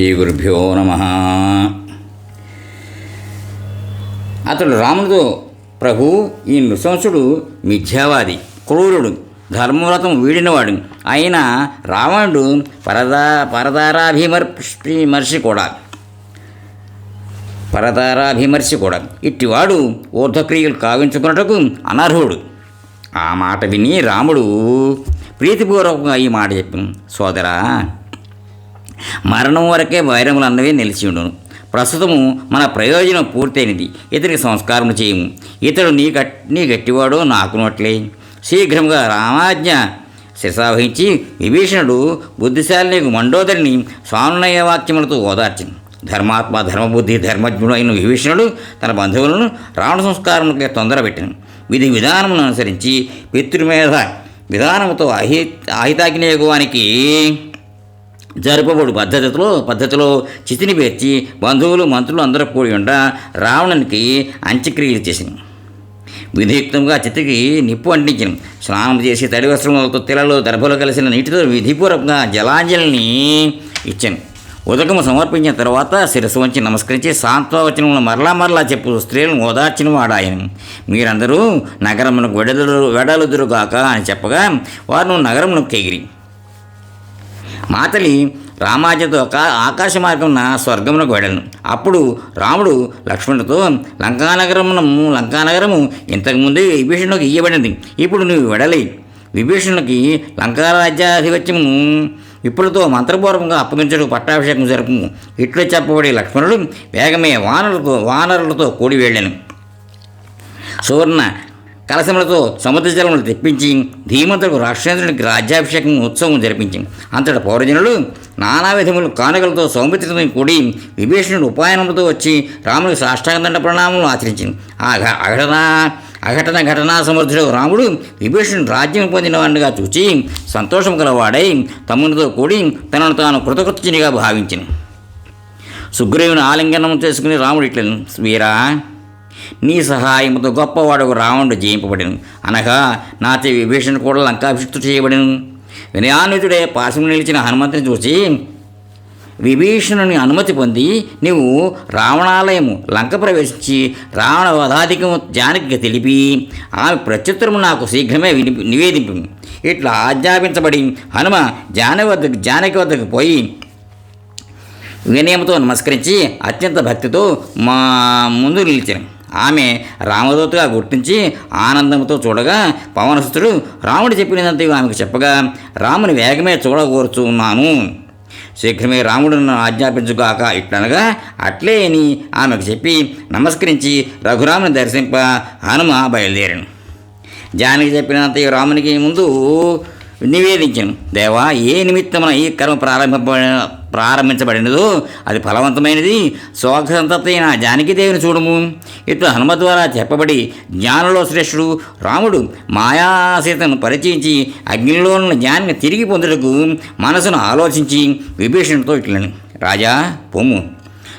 శ్రీ గురుభ్యో నమ. అతడు రాముడితో ప్రభు ఈ నృశంసుడు మిథ్యావాది క్రూరుడు ధర్మవ్రతం వీడినవాడు. అయినా రావణుడు పరదా పరదారాభిమర్శి కూడా. పరదారాభిమర్శి కూడా. ఇట్టివాడు ఊర్ధక్రియలు కావించుకున్నటకు అనర్హుడు. ఆ మాట విని రాముడు ప్రీతిపూర్వకంగా ఈ మాట చెప్పాను. సోదరా మరణం వరకే వైరములు అన్నవే నిలిచి ఉండును. ప్రస్తుతము మన ప్రయోజనం పూర్తయినది. ఇతనికి సంస్కారం చేయము. ఇతడు నీ గట్ నీ గట్టివాడో నాకునట్లే శీఘ్రంగా రామాజ్ఞ శిశావహించి విభీషణుడు బుద్ధిశాలిని మండోదరిని స్వానునయ వాక్యములతో ఓదార్చింది ధర్మాత్మ ధర్మబుద్ధి ధర్మజ్ఞుడు అయిన విభీషణుడు తన బంధువులను రావణ సంస్కారములకే తొందరపెట్టిన. విధి విధానమును అనుసరించి పితృమేధ విధానముతో అహి అహితాగ్నేయగువానికి జరుపబడు. పద్ధతిలో పద్ధతిలో చితిని పేర్చి బంధువులు మంత్రులు అందరూ కూడి ఉండ రావణునికి అంత్యక్రియలు చేసింది విధియుక్తంగా చితికి నిప్పు అంటించిన. స్నానం చేసి తడి వస్త్రములతో తిలలో దర్భలు కలిసిన నీటితో విధిపూర్వకంగా జలాంజలిని ఇచ్చాను. ఉదకము సమర్పించిన తర్వాత శిరస్సు వంచి నమస్కరించి సాంత్వవచనములు మరలా మరలా చెప్పు స్త్రీలను ఓదార్చిన వాడాయను. మీరందరూ నగరమునకు వెడలు వెడలుదురుగాక అని చెప్పగా వారు నగరమునకు ఎగిరి మాతలి రామాజతో ఆకాశ మార్గమున స్వర్గమునకు వెళ్ళను అప్పుడు రాముడు లక్ష్మణుడితో లంకానగరమును లంకానగరము ఇంతకుముందే విభీషణుడికి ఇయ్యబడింది ఇప్పుడు నువ్వు వెడలే. విభీషణుడికి లంకారాజ్యాధిపత్యము విప్పులతో మంత్రపూర్వకంగా అప్పగించడం పట్టాభిషేకం జరుపు ఇట్లు చెప్పబడి లక్ష్మణుడు వేగమే వానరులతో వానరులతో కూడి వెళ్ళాను. సువర్ణ కలశములతో సముద్ర జలములు తెప్పించి ధీమంతులకు రాక్షేంద్రునికి రాజ్యాభిషేకం ఉత్సవం జరిపించింది అంతటి పౌరజనులు నానా విధములు కానుకలతో సౌమిత్రితో కూడి విభీషణుడు ఉపాయనములతో వచ్చి రామునికి సాష్టాంగదండ ప్రణామములు ఆచరించింది ఆ అఘటన అఘటన ఘటనా సమర్థుడు రాముడు విభీషణుడు రాజ్యం పొందినవాడిగా చూచి సంతోషం గలవాడై తమ్మునితో కూడి తనను తాను కృతకృత్యునిగా భావించింది సుగ్రీవుని ఆలింగనం చేసుకుని రాముడు ఇట్లా వీరా నీ సహాయముతో గొప్పవాడు రావణుడు జయింపబడిను. అనగా నాచే విభీషణ కూడా లంకాభిషిక్తు చేయబడిను. వినయాన్వితుడే పాశము నిలిచిన హనుమంతుని చూసి విభీషణుని అనుమతి పొంది నీవు రావణాలయము లంక ప్రవేశించి రావణ వధాధికము జానకి తెలిపి ఆమె ప్రత్యుత్తరము నాకు శీఘ్రమే విని నివేదింపు. ఇట్లా ఆజ్ఞాపించబడి హనుమ జానకి వద్దకు జానకి వద్దకు పోయి వినయంతో నమస్కరించి అత్యంత భక్తితో మా ముందు నిలిచాను. ఆమె రామదూతగా గుర్తించి ఆనందంతో చూడగా పవనసుతుడు రాముడు చెప్పినదంతా ఆమెకు చెప్పగా రాముని వేగమే చూడకూరుచు ఉన్నాను. శీఘ్రమే రాముడు ఆజ్ఞాపించుగాక ఇట్లనగా అట్లే అని ఆమెకు చెప్పి నమస్కరించి రఘురాముని దర్శింప హనుమ బయలుదేరాను. జానకి చెప్పినంత రామునికి ముందు నివేదించాను. దేవా ఏ నిమిత్తమున ఈ కర్మ ప్రారంభ ప్రారంభించబడినదో అది ఫలవంతమైనది. శోకసంతప్తైన జానకీదేవిని చూడము. ఇట్లా హనుమ ద్వారా చెప్పబడి జ్ఞానంలో శ్రేష్ఠుడు రాముడు మాయాసీతను పరిచయించి అగ్నిలో ఉన్న జ్ఞానిని తిరిగి పొందుటకు మనసును ఆలోచించి విభీషణుడితో ఇట్లని రాజా పొమ్ము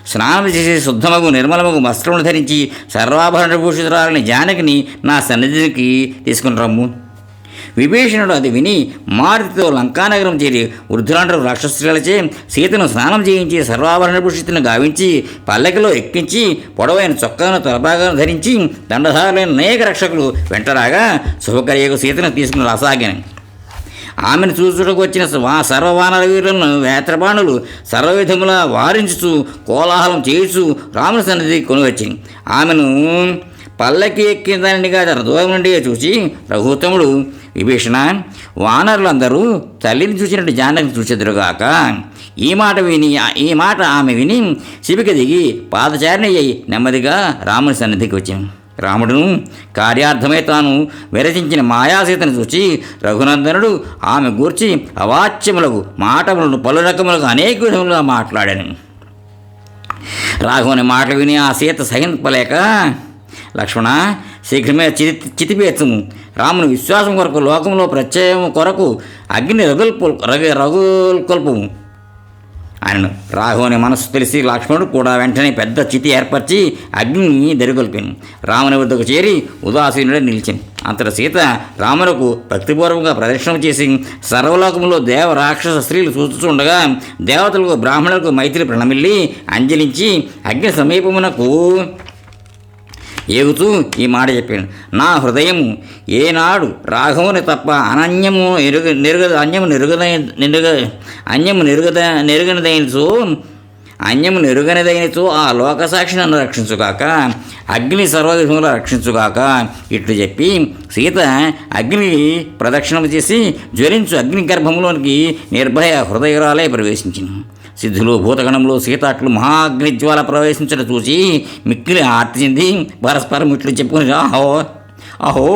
స్నానం చేసి శుద్ధమగు నిర్మలమగు వస్త్రములు ధరించి సర్వాభరణ భూషితురాలని జానకిని నా సన్నిధికి తీసుకుని రమ్ము. విభీషణుడు అది విని మారుతితో లంకానగరం చేరి వృద్ధులంటూ రాక్షసులచే సీతను స్నానం చేయించి సర్వాభరణ భూషితుని గావించి పల్లకిలో ఎక్కించి పొడవైన చొక్కాను తలపాగాను ధరించి దండధారులైన అనేక రక్షకులు వెంటరాగా శుభకర్యకు సీతను తీసుకుని రాసాగాను. ఆమెను చూచుటకు వచ్చిన వా సర్వవానర వీరులను వేత్రబాణులు సర్వవిధములా వారించుచు కోలాహలం చేయుచు రాముని సన్నిధి కొనివచ్చి. ఆమెను పల్లకి ఎక్కిన దానిని కాదు దూరం నుండి చూసి రఘుత్తముడు విభీషణ వానరులందరూ తల్లిని చూసినట్టు జానకిని చూచెదురుగాక. ఈ మాట విని ఈ మాట ఆమె విని శిబిక దిగి పాదచారిణి అయి నెమ్మదిగా రాముని సన్నిధికి వచ్చింది రాముడును కార్యార్థమై తాను విరచించిన మాయాసీతను చూచి రఘునందనుడు ఆమె గూర్చి అవాచ్యములకు మాటములను పలు రకములకు అనేక విధములుగా మాట్లాడాను. రాఘవుని మాటలు విని ఆ సీత సహింపలేక లక్ష్మణ శీఘ్రమే చితి చితిపేతుము రాముని విశ్వాసం కొరకు లోకంలో ప్రత్యయం కొరకు అగ్ని రగుల్పు రగ రగుల్కొల్పము. ఆయనను రాఘవుని మనస్సు తెలిసి లక్ష్మణుడు కూడా వెంటనే పెద్ద చితి ఏర్పరిచి అగ్నిని దరిగొల్పాను. రాముని వద్దకు చేరి ఉదాసీనుడే నిలిచింది అంతట సీత రామునకు భక్తిపూర్వకంగా ప్రదర్శన చేసి సర్వలోకంలో దేవ రాక్షస స్త్రీలు చూస్తుండగా దేవతలకు బ్రాహ్మణులకు మైత్రి ప్రణమిల్లి అంజలించి అగ్ని సమీపమునకు ఏగుతూ ఈ మాట చెప్పాను నా హృదయము ఏనాడు రాఘవుని తప్ప అనన్యము ఎరుగ నిరుగ అన్యము నిరుగద నిరుగ అన్యము నిరుగద నెరుగనిదైనచో అన్యము నెరుగనిదైనచో ఆ లోకసాక్షి నన్ను రక్షించుగాక అగ్ని సర్వవిధములు రక్షించుగాక ఇట్లు చెప్పి సీత అగ్ని ప్రదక్షిణం చేసి జ్వలించు అగ్ని గర్భంలోనికి నిర్భయ హృదయరాలే ప్రవేశించింది సిద్ధులు భూతగణంలో సీతాట్లు మహాగ్నిజ్వాల ప్రవేశించడం చూసి మిక్కిలి ఆర్తి చెంది పరస్పరం ఇట్లు చెప్పుకుని అహో అహో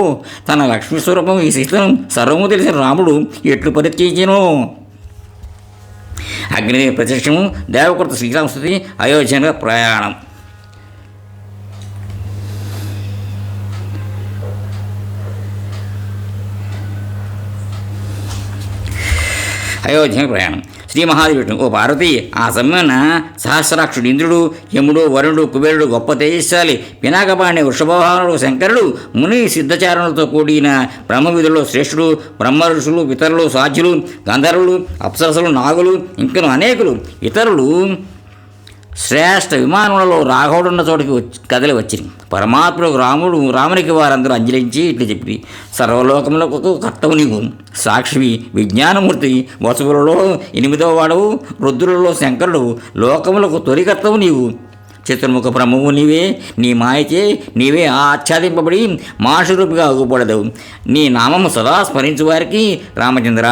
తన లక్ష్మీ స్వరూపం ఈ సీతను సర్వము తెలిసిన రాముడు ఎట్లు పరిచయించను అగ్ని ప్రత్యక్షము దేవకృత శ్రీరామస్థుతి అయోధ్యంగా ప్రయాణం. అయోధ్య ప్రయాణం. శ్రీ మహాదేవుడు ఓ పార్వతి ఆ సమయన సహస్రాక్షుడు ఇంద్రుడు యముడు వరుణుడు కుబేరుడు గొప్ప తేజస్శాలి పినాకపాణి వృషభవాహనుడు శంకరుడు ముని సిద్ధచారణలతో కూడిన బ్రహ్మవిధుల్లో శ్రేష్ఠుడు బ్రహ్మ ఋషులు ఇతరులు సాధ్యులు గంధర్వులు అప్సరసులు నాగులు ఇంకను అనేకులు. ఇతరులు శ్రేష్ఠ విమానంలో రాఘవుడున్న చోటికి వచ్చి కదలి వచ్చింది. పరమాత్మకు రాముడు రామునికి వారందరూ అంజలించి ఇట్లు చెప్పి సర్వలోకములకు కర్తవు నీవు. సాక్షివి విజ్ఞానమూర్తి వసువులలో ఎనిమిదవ వాడవు రుద్రులలో శంకరుడు. లోకములకు తొలికర్తవు నీవు. చతుర్ముఖ ప్రముఖు నీవే. నీ మాయచే నీవే ఆచ్ఛాదింపబడి మాషరూపిగా అగుపడదు నీ నామము సదా స్మరించు వారికి రామచంద్ర.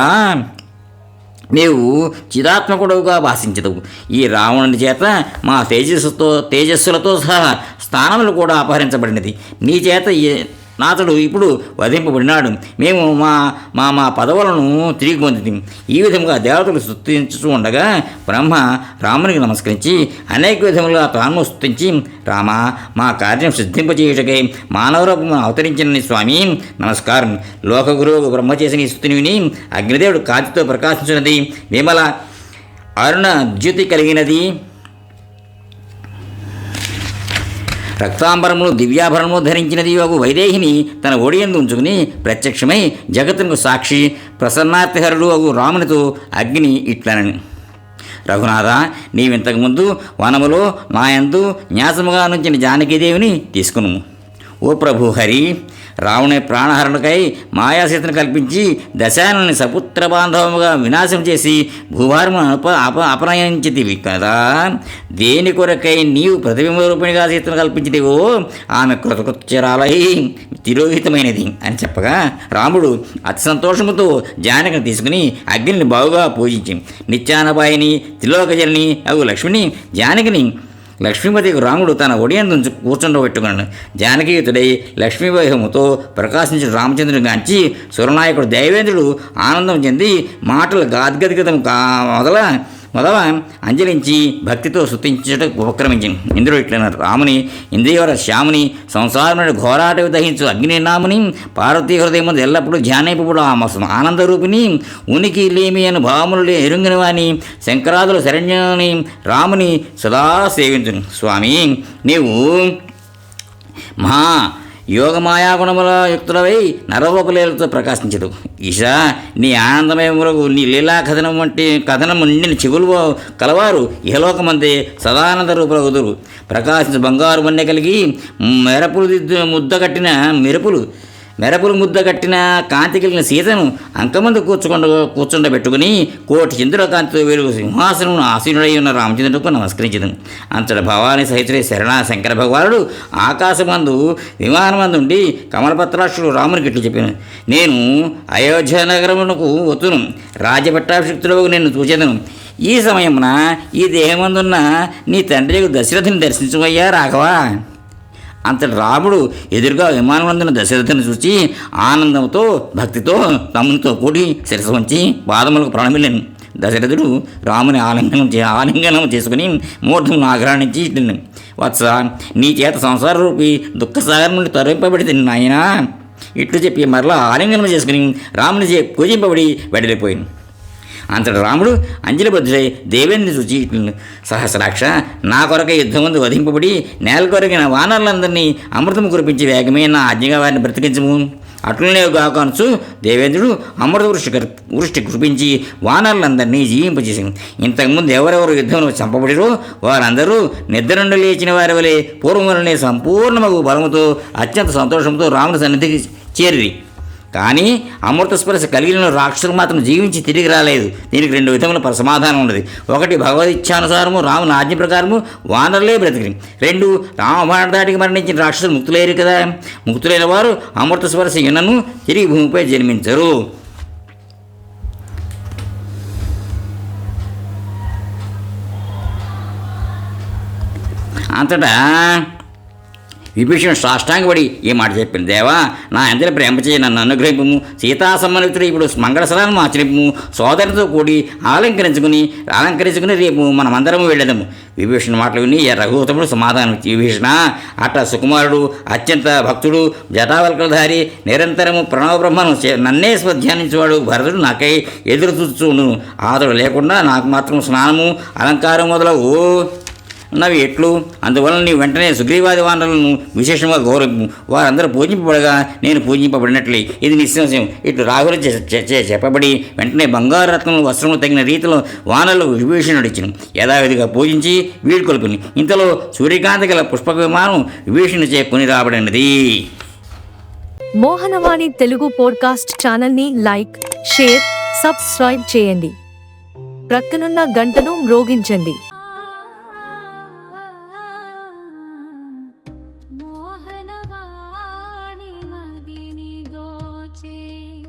నీవు చిదాత్మకుడుగా భాషించదవు. ఈ రావణుని చేత మా తేజస్సుతో తేజస్సులతో సహా స్థానములు కూడా అపహరించబడినది. నీ చేత నాతడు ఇప్పుడు వధింపబడినాడు. మేము మా మా మా పదవులను తిరిగి పొందితిం ఈ విధంగా దేవతలు స్తుతించుతూ ఉండగా బ్రహ్మ రామునికి నమస్కరించి అనేక విధములుగా తాను స్తుతించి రామ మా కార్యం సిద్ధింపచేయుటకై మానవరూపము అవతరించిన స్వామి నమస్కారం. లోకగురువు బ్రహ్మ చేసిన ఈ స్థుతిని విని అగ్నిదేవుడు కాంతితో ప్రకాశించినది విమల అరుణ ద్యుతి కలిగినది. రక్తాంబరములు దివ్యాభరణము ధరించినది యోగు వైదేహిని తన ఒడియందు ఉంచుకుని ప్రత్యక్షమై జగత్తునకు సాక్షి ప్రసన్నార్థహరుడు అగు రామునితో అగ్ని ఇట్లనని. రఘునాథ నీవింతకుముందు వనములో నాయందు న్యాసముగా నుంచిన జానకీదేవిని తీసుకును ఓ ప్రభు హరి రావణి ప్రాణహరణకై మాయాసీతను కల్పించి దశానని సపుత్ర బాంధవముగా వినాశం చేసి భూభారమును అప అప అపనయించితివి కదా. దేని కొరకై నీవు ప్రతిబింబ రూపిణిగా సీతను కల్పించితివో ఆమె కృతకృత్యరాలై తిరోహితమైనది అని చెప్పగా రాముడు అతి సంతోషముతో జానకిని తీసుకుని అగ్నిని బావుగా పూజించి నిత్యానబాయిని త్రిలోకజల్ని అగు లక్ష్మిని జానకిని లక్ష్మీపతికి రాముడు తన ఒడియందు కూర్చుండబెట్టుకున్నాడు. జానకీయుతుడై లక్ష్మీవైహముతో ప్రకాశించిన రామచంద్రుని గాంచి సురనాయకుడు దైవేంద్రుడు ఆనందం చెంది మాటలు గాద్గదిగతం కా మొదల మొదల అంజలించి భక్తితో స్తుతించుట ఉపక్రమించింది ఇంద్రుడు ఇట్లన్నారు రాముని ఇంద్రియవర శ్యాముని సంసారముని ఘోరాటవి దహించు అగ్నినాముని పార్వతీ హృదయం ముందు ఎల్లప్పుడూ ధ్యానింపబడు ఆ మస్తు ఆనందరూపిణి ఉనికి లేమి అని భావములు ఎరుంగిన వాని శంకరాదుల శరణ్యుని రాముని సదా సేవించును. స్వామి నీవు మహా యోగమాయాగుణముల యుక్తులవై నరవోపలీలతో ప్రకాశించదు ఈశా నీ ఆనందమయములకు నీ లీలా కథనం వంటి కథనము నిండిన చెవులు కలవారు ఇహలోకమందే సదానంద రూపులగుదురు ప్రకాశించు బంగారు వన్నె కలిగి మెరపులు దిద్దు ముద్ద కట్టిన మెరుపులు. మెరపులు ముద్ద కట్టిన కాంతి కలిగిన సీతను అంకమందు కూర్చుకొండ కూర్చుండబెట్టుకుని కోటి చంద్రకాంతితో వెలుగు సింహాసనం ఆసీనుడై ఉన్న రామచంద్రుడుకు నమస్కరించదు అంతట భవాని సహితుడే శరణ శంకర భగవానుడు ఆకాశమందు విమానమందుండి కమలపత్రాక్షుడు రామునికి ఇట్లు చెప్పాను. నేను అయోధ్య నగరమునకు వతును రాజపట్టాభిషిక్తుడు నేను చూచేదను. ఈ సమయమున ఈ దేహమందున్న నీ తండ్రి దశరథుని దర్శించవయ్యా రాఘవా. అంతటి రాముడు ఎదురుగా విమానమందున దశరథుని చూచి ఆనందంతో భక్తితో తమ్మునితో కూడి శిరస వంచి పాదములకు ప్రణమిల్లను. దశరథుడు రాముని ఆలింగనం చే ఆలింగనం చేసుకుని మూర్ధం ఆగ్రహించి వత్స నీ చేత సంసార రూపి దుఃఖసాగరం నుండి తరలింపబడి నాయనా. ఇట్లు చెప్పి మరలా ఆలింగనం చేసుకుని రాముని చే పూజింపబడి వెడలిపోయింది అంతటి రాముడు అంజలిబద్ధుడై దేవేంద్రుని చూచి సహస్రాక్ష నా కొరకే యుద్ధముందు వధింపబడి నేల కొరకిన వానరులందరినీ అమృతం కురిపించి వేగమే నా ఆజ్ఞగా వారిని బ్రతికించము. అట్లనే గాకాంచు దేవేంద్రుడు అమృత వృష్టి వృష్టి కురిపించి వానరులందరినీ జీవింపజేసింది. ఇంతకుముందు ఎవరెవరు యుద్ధంలో చంపబడిరో వారందరూ నిద్ర నుండి లేచిన వారి వలె పూర్వం వలనే సంపూర్ణమగు బలముతో అత్యంత సంతోషంతో రాముని సన్నిధికి చేరి కానీ అమృత స్పర్శ కలిగిన రాక్షసులు మాత్రం జీవించి తిరిగి రాలేదు. దీనికి రెండు విధముల పర సమాధానం ఉన్నది. ఒకటి భగవదిచ్ఛానుసారము రాముని ఆజ్ఞ ప్రకారము వానరులే బ్రతికి రెండు రామబాణ దాటికి మరణించిన రాక్షసులు ముక్తులేరు కదా. ముక్తులైన వారు అమృత స్పర్శ ఇనను తిరిగి భూమిపై జన్మించరు. అంతటా విభీషణుడు సాష్టాంగపడి ఈ మాట చెప్పింది. దేవా నా అందరి ప్రేమ చేయి నన్ను అనుగ్రహింపము. సీతా సంబంధితుడు ఇప్పుడు మంగళస్నానం ఆచరింపము సోదరితో కూడి అలంకరించుకుని అలంకరించుకుని రేపు మనమందరము వెళ్ళదము. విభీషణ మాటలు విని రఘుతముడు సమాధానం విభీషణ అట్ట సుకుమారుడు అత్యంత భక్తుడు జటావల్కలధారి నిరంతరము ప్రణవ బ్రహ్మను నన్నే స్వధ్యానించేవాడు భరతుడు నాకై ఎదురు చూచును అతడు లేకుండా నాకు మాత్రం స్నానము అలంకారం మొదలవు. ఉన్నవి ఎట్లు? అందువలన నీ వెంటనే సుగ్రీవాది వానరులను విశేషంగా గౌరవింపు వారందరూ పూజింపబడగా నేను పూజింపబడినట్లే. ఇది నిశ్చయం. ఇట్లు రాహుల చెప్పబడి వెంటనే బంగారు రత్నములు వస్త్రములు తగిన రీతిలో వానలు విభీషణుడు ఇచ్చిన యథావిధిగా పూజించి వీడు కొలుపుని. ఇంతలో సూర్యకాంతి గల పుష్ప విమానం విభీషణుడు చే కొని రాబడినది మోహనవాణి తెలుగు పోడ్కాస్ట్ ఛానల్ని లైక్ షేర్ సబ్స్క్రైబ్ చేయండి. ప్రక్కనున్న గంటను మ్రోగించండి.